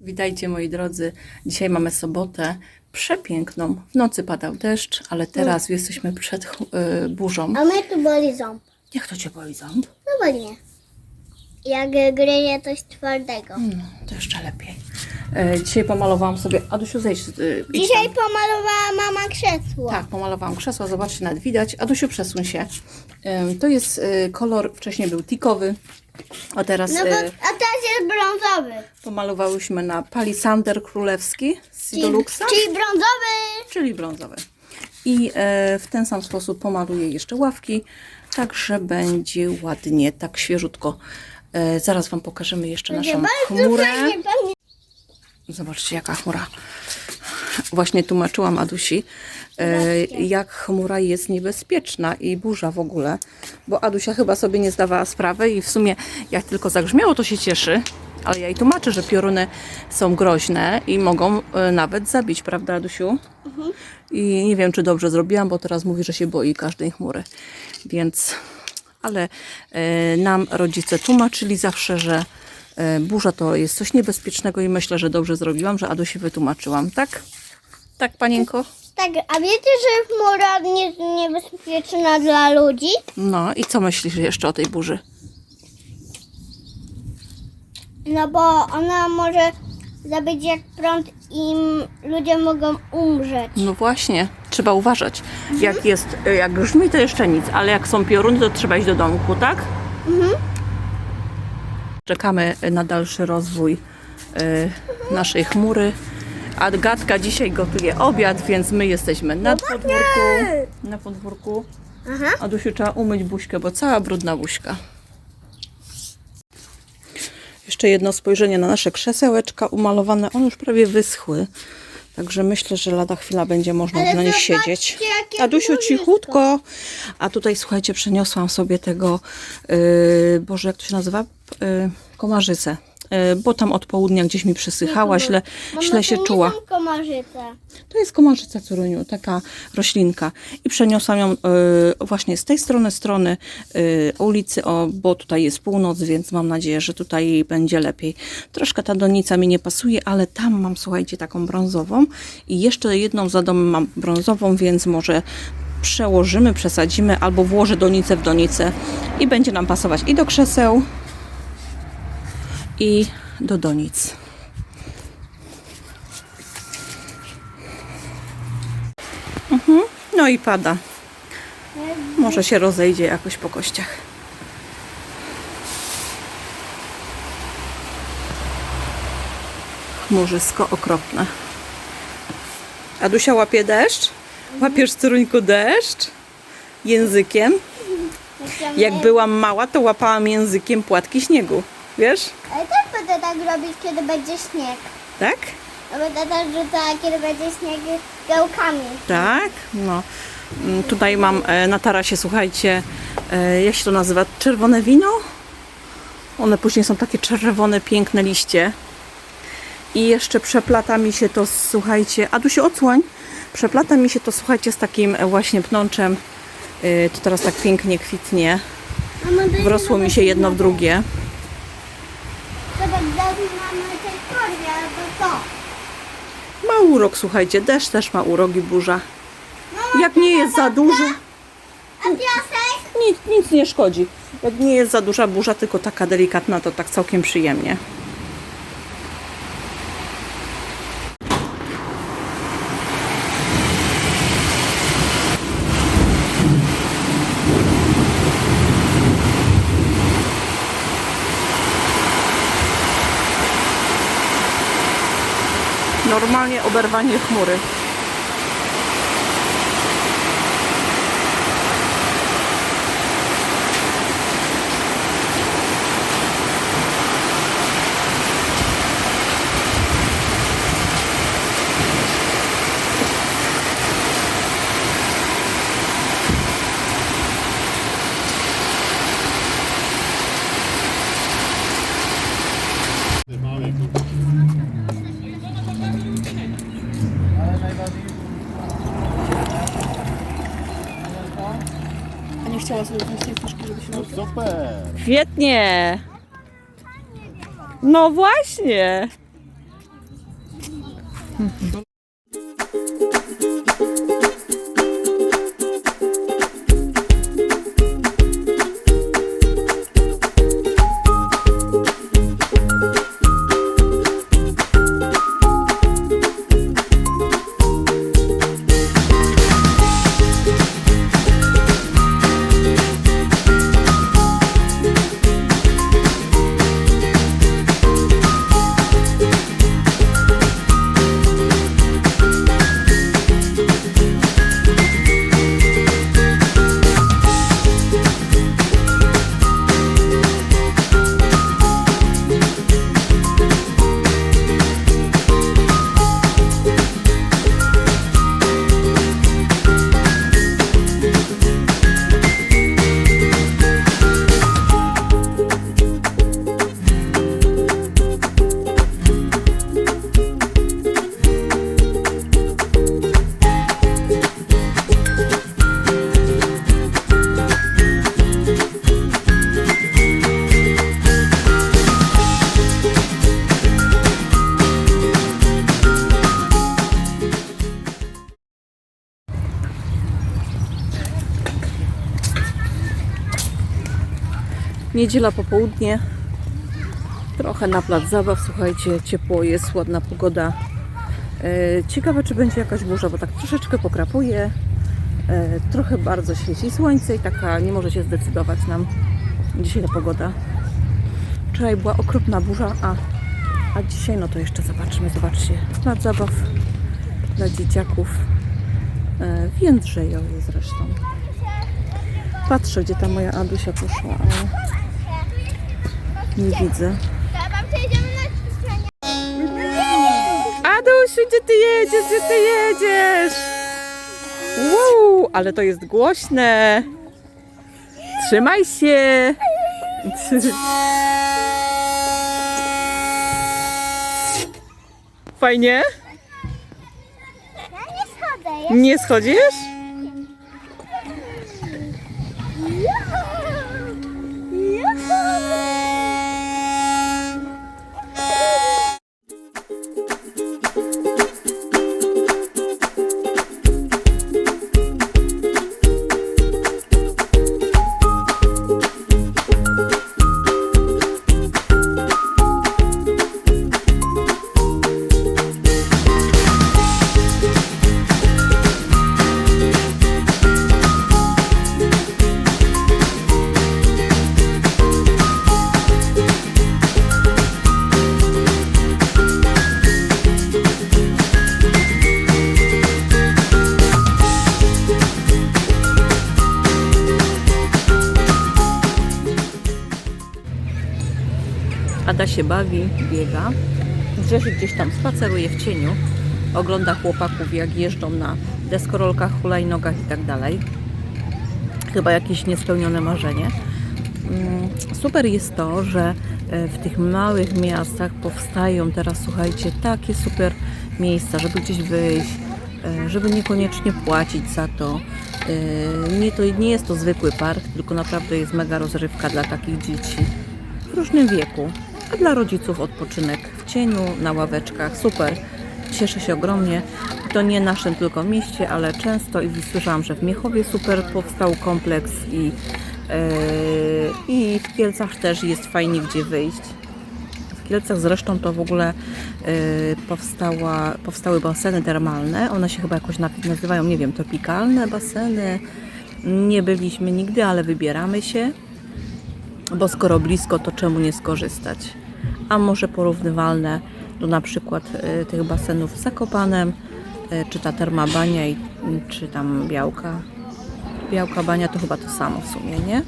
Witajcie moi drodzy. Dzisiaj mamy sobotę przepiękną. W nocy padał deszcz, ale teraz jesteśmy przed y, burzą. A mnie tu boli ząb. Jak to cię boli ząb? No boli mnie. Jak gryzie coś twardego. No, to jeszcze lepiej. E, dzisiaj pomalowałam sobie. Adusiu, zejdź. idź Dzisiaj tam. pomalowała mama krzesło. Tak, pomalowałam krzesła. Zobaczcie, nawet widać. Adusiu, przesuń się. Ym, To jest y, kolor, wcześniej był tikowy, a teraz No bo, y, a teraz jest brązowy. pomalowałyśmy na palisander królewski z Sidoluxa. czyli brązowy. czyli brązowy. I e, w ten sam sposób pomaluję jeszcze ławki, tak że będzie ładnie, tak świeżutko. E, zaraz Wam pokażemy jeszcze naszą chmurę. Zobaczcie, jaka chmura. Właśnie tłumaczyłam Adusi, e, jak chmura jest niebezpieczna i burza w ogóle, bo Adusia chyba sobie nie zdawała sprawy i w sumie jak tylko zagrzmiało, to się cieszy, ale ja jej tłumaczę, że pioruny są groźne i mogą e, nawet zabić, prawda Adusiu? I nie wiem, czy dobrze zrobiłam, bo teraz mówi, że się boi każdej chmury, więc... Ale e, nam rodzice tłumaczyli zawsze, że e, burza to jest coś niebezpiecznego i myślę, że dobrze zrobiłam, że Adusi wytłumaczyłam, tak? Tak, panienko? Tak, a wiecie, że chmura nie jest niebezpieczna dla ludzi? No i co myślisz jeszcze o tej burzy? No bo ona może zabić jak prąd i ludzie mogą umrzeć. No właśnie, trzeba uważać. Jak jest, e, jak grzmi, to jeszcze nic, ale jak są pioruny, to trzeba iść do domku, tak? Czekamy na dalszy rozwój e, naszej chmury. Agatka dzisiaj gotuje obiad, więc my jesteśmy na podwórku. Na podwórku. Aha. Adusiu, trzeba umyć buźkę, bo cała brudna buźka. Jeszcze jedno spojrzenie na nasze krzesełeczka umalowane. One już prawie wyschły. Także myślę, że lada chwila będzie można Ale na nich siedzieć. Adusiu, cichutko. A tutaj, słuchajcie, przeniosłam sobie tego, yy, Boże, jak to się nazywa? Yy, komarzycę. Yy, bo tam od południa gdzieś mi przysychała, źle, Mamo, źle się czuła. Komarzyce. To jest komarzyca Curuniu, taka roślinka. I przeniosłam ją y, właśnie z tej strony, strony y, ulicy, o, bo tutaj jest północ, więc mam nadzieję, że tutaj będzie lepiej. Troszkę ta donica mi nie pasuje, ale tam mam, słuchajcie, taką brązową i jeszcze jedną za domem mam brązową, więc może przełożymy, przesadzimy albo włożę donicę w donicę i będzie nam pasować i do krzeseł i do donic. No i pada. Może się rozejdzie jakoś po kościach. Chmurzysko okropne. Adusia łapie deszcz? Łapiesz Curuńku deszcz? Językiem? Jak byłam mała, to łapałam językiem płatki śniegu. Wiesz? Ale też będę tak robić, kiedy będzie śnieg. Tak? A będę też rzucała, kiedy będzie śnieg gałkami. Tak, no. Mm, Tutaj mam e, na tarasie, słuchajcie, e, jak się to nazywa? Czerwone wino? One później są takie czerwone, piękne liście. I jeszcze przeplata mi się to, słuchajcie, a tu się odsłoń. Przeplata mi się to, słuchajcie, z takim e, właśnie pnączem. E, To teraz tak pięknie kwitnie. Wrosło mi się jedno w drugie. Zobacz, daj mi mamy tej torbie, albo to. Ma urok, słuchajcie, deszcz też ma urok i burza. Jak nie jest za dużo, A piasek? Nic, nic nie szkodzi. Jak nie jest za duża burza, tylko taka delikatna, to tak całkiem przyjemnie. Oberwanie chmury. chciała sobie wziąć tej puszki, żeby się No super! Świetnie! No właśnie! Niedziela popołudnie. Trochę na plac zabaw. Słuchajcie, ciepło jest, ładna pogoda. E, Ciekawe, czy będzie jakaś burza, bo tak troszeczkę pokrapuje. E, Trochę bardzo świeci słońce i taka nie może się zdecydować nam dzisiaj ta pogoda. Wczoraj była okropna burza, a, a dzisiaj no to jeszcze zobaczymy, zobaczcie. Plac zabaw dla dzieciaków e, w Jędrzejowie zresztą. Patrzę, gdzie ta moja Adusia poszła, ale nie widzę. Adusiu, gdzie ty jedziesz? Gdzie ty jedziesz? Wow, ale to jest głośne. Trzymaj się. Fajnie? Ja nie schodzę. Nie schodzisz? Ada się bawi, biega. Grzesiek gdzieś tam spaceruje w cieniu. Ogląda chłopaków, jak jeżdżą na deskorolkach, hulajnogach i tak dalej. Chyba jakieś niespełnione marzenie. Mm, Super jest to, że e, w tych małych miastach powstają teraz, słuchajcie, takie super miejsca, żeby gdzieś wyjść, e, żeby niekoniecznie płacić za to. E, Nie, to. nie jest to zwykły park, tylko naprawdę jest mega rozrywka dla takich dzieci w różnym wieku, a dla rodziców odpoczynek w cieniu, na ławeczkach. Super. Cieszę się ogromnie. To nie naszym tylko mieście, ale często i słyszałam, że w Miechowie super powstał kompleks i, e, i w Kielcach też jest fajnie gdzie wyjść. W Kielcach zresztą to w ogóle e, powstała, powstały baseny termalne. One się chyba jakoś nazywają, nie wiem, tropikalne baseny. Nie byliśmy nigdy, ale wybieramy się bo skoro blisko, to czemu nie skorzystać? A może porównywalne do na przykład y, tych basenów w Zakopanem, y, czy ta termabania, i, czy tam białka. Białka bania to chyba to samo w sumie, nie?